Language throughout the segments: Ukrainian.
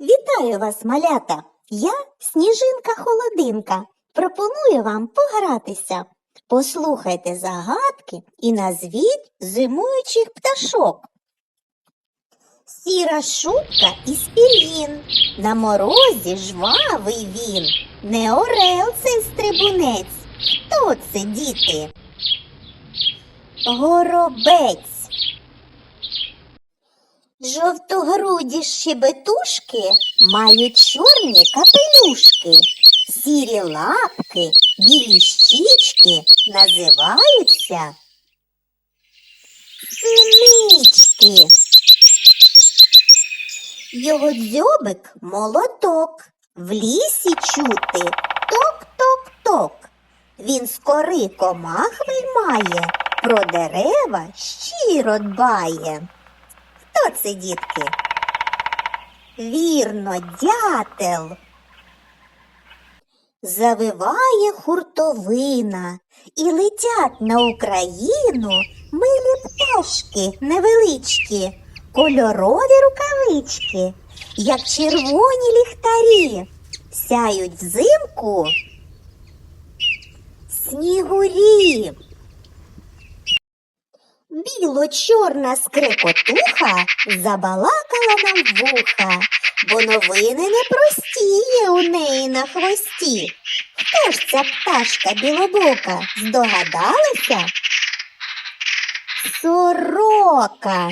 Вітаю вас, малята! Я Сніжинка Холодинка. Пропоную вам погратися. Послухайте загадки і назвіть зимуючих пташок. Сіра шубка із пір'їн, на морозі жвавий він. Не орел цей стрибунець. Хто це, діти? Горобець. Жовтогруді щебетушки мають чорні капелюшки, сірі лапки, білі щічки називаються синички. Його дзьобик молоток, в лісі чути ток-ток-ток. Він з кори комах виймає, про дерева щиро дбає. Це, дітки? Вірно, дятел. Завиває хуртовина, і летять на Україну милі пташки невеличкі, кольорові рукавички, як червоні ліхтарі, сяють взимку снігурі. Біло-чорна скрикотуха забалакала нам вуха, бо новини непрості є у неї на хвості. Хто ж ця пташка білобока? Здогадалися? Сорока.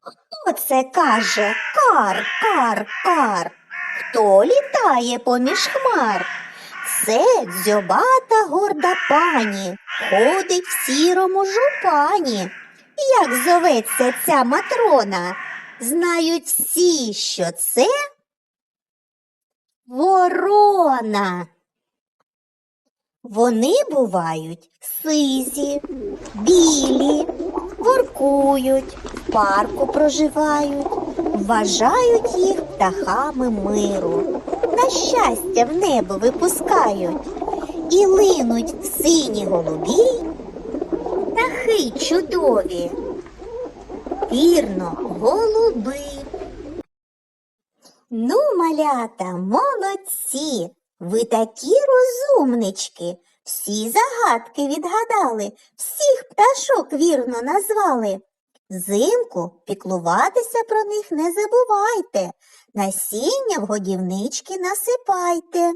Хто це каже кар, кар, кар? Хто літає поміж хмар? Це дзьобата горда пані, ходить в сірому жупані. Як зоветься ця матрона? Знають всі, що це ворона. Вони бувають сизі, білі, воркують, в парку проживають, вважають їх птахами миру на щастя в небо випускають і линуть сині голубі птахи чудові. Вірно, голуби. Ну, малята, молодці, ви такі розумнички. Всі загадки відгадали, всіх пташок вірно назвали. Взимку піклуватися про них не забувайте. Насіння в годівнички насипайте.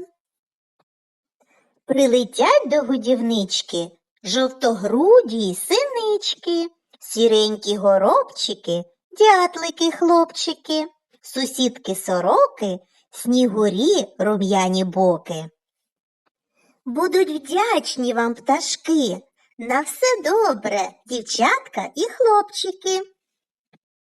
Прилетять до годівнички жовтогруді й синички, сіренькі горобчики, дятлики хлопчики, сусідки сороки, снігурі рум'яні боки. Будуть вдячні вам пташки. На все добре, дівчатка і хлопчики.